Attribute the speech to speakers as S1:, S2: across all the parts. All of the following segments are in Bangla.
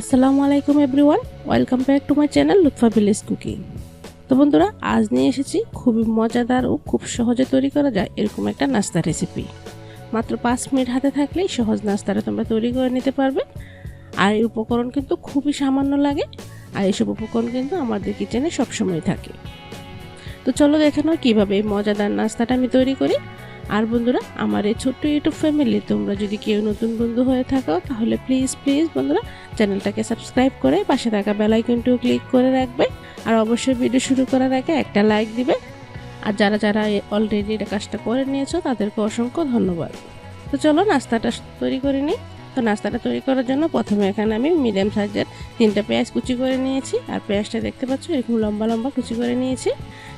S1: আসসালামু আলাইকুম everyone, welcome back to my channel Lutfa village cooking. তো বন্ধুরা, আজ নিয়ে এসেছি খুবই মজাদার ও খুব সহজে তৈরি করা যায় এরকম একটা নাস্তা রেসিপি মাত্র পাঁচ মিনিট হাতে থাকলেই সহজ নাস্তাটা তোমরা তৈরি করে নিতে পারবে। আর এই উপকরণ কিন্তু খুবই সামান্য লাগে, আর এইসব উপকরণ কিন্তু আমাদের কিচেনে সবসময় থাকে। তো চলো দেখে নাও কীভাবে এই মজাদার নাস্তাটা আমি তৈরি করি। আর বন্ধুরা, আমার এই ছোট্ট ইউটিউব ফ্যামিলি তোমরা যদি কেউ নতুন বন্ধু হয়ে থাকো, তাহলে প্লিজ প্লিজ বন্ধুরা চ্যানেলটাকে সাবস্ক্রাইব করে পাশে থাকা বেলাইকনটিও ক্লিক করে রাখবে। আর অবশ্যই ভিডিও শুরু করার আগে একটা লাইক দিবে। আর যারা যারা অলরেডি এটা কাজটা করে নিয়েছো, তাদেরকে অসংখ্য ধন্যবাদ। তো চলো, নাস্তাটা তৈরি করে নিই। তো নাস্তাটা তৈরি করার জন্য প্রথমে এখানে আমি মিডিয়াম সাইজের তিনটা পেঁয়াজ কুচি করে নিয়েছি। আর পেঁয়াজটা দেখতে পাচ্ছ, এরকম লম্বা লম্বা কুচি করে নিয়েছি।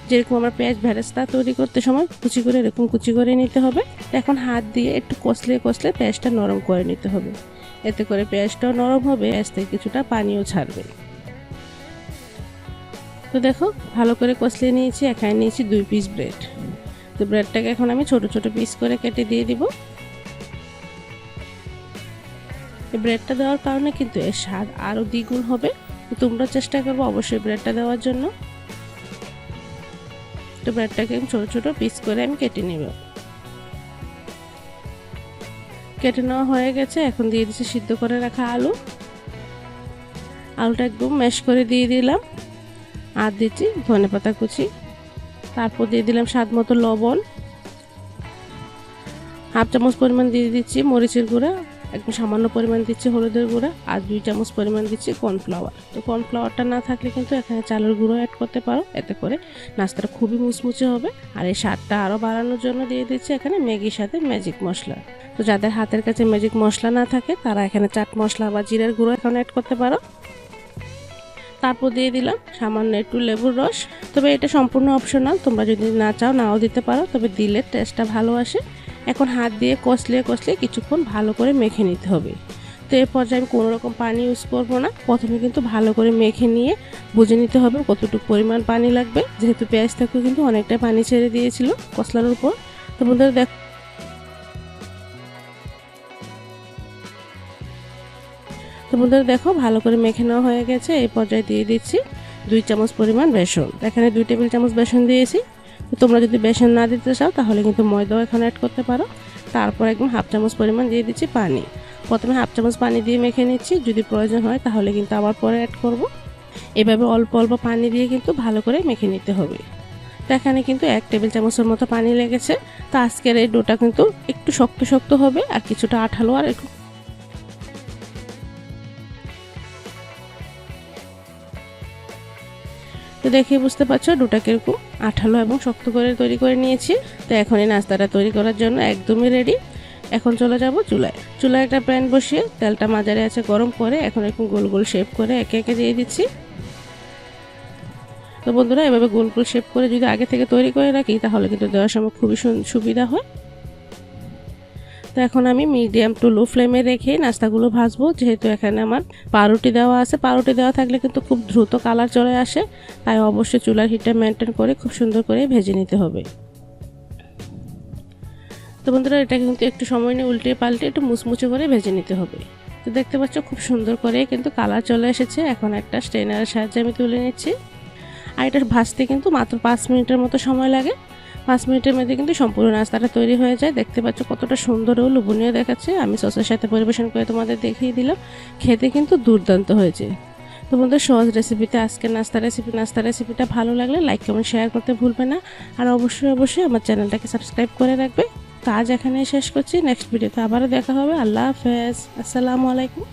S1: যেরকম আমরা পেঁয়াজ ভেরেস্তা তৈরি করতে সময় কুচি করে, এরকম কুচি করে নিতে হবে। এখন হাত দিয়ে একটু কষলে কষলে পেঁয়াজটা নরম করে নিতে হবে। এতে করে পেঁয়াজটাও নরম হবে, পেঁয়াজ থেকে কিছুটা পানিও ছাড়বে। তো দেখো, ভালো করে কষলে নিয়েছি, এখানে নিয়েছি দুই পিস ব্রেড তো ব্রেডটাকে এখন আমি ছোট ছোট পিস করে কেটে দিয়ে দিব। ব্রেডটা দেওয়ার কারণে কিন্তু এর স্বাদ আরও দ্বিগুণ হবে। তোমরা চেষ্টা করব অবশ্যই ব্রেডটা দেওয়ার জন্য। তো ব্রেডটাকে আমি ছোটো ছোটো পিস করে আমি কেটে নেব। কেটে নেওয়া হয়ে গেছে। এখন দিয়ে দিচ্ছি সিদ্ধ করে রাখা আলু। আলুটা একদম ম্যাশ করে দিয়ে দিলাম। আর দিচ্ছি ধনে পাতা কুচি। তারপর দিয়ে দিলাম স্বাদ মতো লবণ। হাফ চামচ পরিমাণ দিয়ে দিচ্ছি মরিচের গুঁড়া। একদম সামান্য পরিমাণ দিচ্ছি হলুদের গুঁড়া আর দুই চামচ পরিমাণ দিচ্ছি কর্নফ্লাওয়ার। তো কর্নফ্লাওয়ারটা না থাকলে কিন্তু এখানে চালের গুঁড়ো অ্যাড করতে পারো। এতে করে নাস্তাটা খুবই মুচমুচে হবে। আর এই স্বাদটা আরও বাড়ানোর জন্য দিয়ে দিচ্ছি এখানে ম্যাগির সাথে ম্যাজিক মশলা। তো যাদের হাতের কাছে ম্যাজিক মশলা না থাকে, তারা এখানে চাট মশলা বা জিরের গুঁড়ো এখানে অ্যাড করতে পারো। তারপর দিয়ে দিলাম সামান্য একটু লেবুর রস। তবে এটা সম্পূর্ণ অপশনাল তোমরা যদি না চাও, নাও দিতে পারো। তবে দিলে টেস্টটা ভালো আসে। এখন হাত দিয়ে কষলে কষলে কিছুক্ষণ ভালো করে মেখে নিতে হবে। তো এর পর্যায়ে আমি কোনো রকম পানি ইউজ করব না। প্রথমে কিন্তু ভালো করে মেখে নিয়ে বুঝে নিতে হবে কতটুকু পরিমাণ পানি লাগবে। যেহেতু পেঁয়াজ থেকেও কিন্তু অনেকটা পানি ছেড়ে দিয়েছিল কষলার উপর। তো বন্ধুরা দেখ তো বন্ধুরা দেখো, ভালো করে মেখে নেওয়া হয়ে গেছে। এই পর্যায়ে দিয়ে দিচ্ছি দুই চামচ পরিমাণ বেসন। এখানে দুই টেবিল চামচ বেসন দিয়েছি। তোমরা যদি বেসন না দিতে চাও, তাহলে কিন্তু ময়দাও এখানে অ্যাড করতে পারো। তারপর একদম হাফ চামচ পরিমাণ দিয়ে দিচ্ছি পানি। প্রথমে হাফ চামচ পানি দিয়ে মেখে নিচ্ছি। যদি প্রয়োজন হয়, তাহলে কিন্তু আবার পরে অ্যাড করব। এভাবে অল্প অল্প পানি দিয়ে কিন্তু ভালো করে মেখে নিতে হবে। তো এখানে কিন্তু এক টেবিল চামচের মতো পানি লেগেছে। তো আজকের এই ডোটা কিন্তু একটু শক্ত শক্ত হবে আর কিছুটা আঠালো আর একটু তো দেখে বুঝতে পারছ ডোটা কীরকম আঠালো এবং শক্ত করে তৈরি করে নিয়েছি। তো এখন এই নাস্তাটা তৈরি করার জন্য একদমই রেডি এখন চলে যাব চুলায়। চুলায় একটা প্যান বসিয়ে তেলটা মাঝারে আছে গরম করে এখন এরকম গোল গোল শেপ করে একে একে দিয়ে দিচ্ছি। তো বন্ধুরা, এভাবে গোল গোল শেপ করে যদি আগে থেকে তৈরি করে রাখি, তাহলে কিন্তু দেওয়ার সময় খুবই সুবিধা হয়। তো এখন আমি মিডিয়াম টু লো ফ্লেমে রেখে নাস্তাগুলো ভাজবো। যেহেতু এখানে আমার পাউরুটি দেওয়া আছে। পাউরুটি দেওয়া থাকলে কিন্তু খুব দ্রুত কালার চলে আসে। তাই অবশ্যই চুলার হিটটা মেনটেন করে খুব সুন্দর করে ভেজে নিতে হবে। তো বন্ধুরা, এটা কিন্তু একটু সময় নিয়ে উল্টে পাল্টে একটু মুচমুচে করে ভেজে নিতে হবে। তো দেখতে পাচ্ছ খুব সুন্দর করে কিন্তু কালার চলে এসেছে। এখন একটা স্ট্রেনারের সাহায্যে আমি তুলে নিচ্ছি। আর এটা ভাজতে কিন্তু মাত্র পাঁচ মিনিটের মতো সময় লাগে। পাঁচ মিনিটের মধ্যে কিন্তু সম্পূর্ণ নাস্তাটা তৈরি হয়ে যায়। দেখতে পাচ্ছ কতটা সুন্দর ও লোভনীয় দেখাচ্ছে। আমি সসের সাথে পরিবেশন করে তোমাদের দেখিয়ে দিলাম। খেতে কিন্তু দুর্দান্ত হয়েছে। তো বন্ধু সহজ রেসিপিতে আজকের নাস্তা রেসিপি, নাস্তা রেসিপিটা ভালো লাগলে লাইক, কমেন্ট, শেয়ার করতে ভুলবে না। আর অবশ্যই অবশ্যই আমার চ্যানেলটাকে সাবস্ক্রাইব করে রাখবে। তো আজ এখানে শেষ করছি। নেক্সট ভিডিওতে আবারও দেখা হবে। আল্লাহ হাফেজ। আসসালামু আলাইকুম।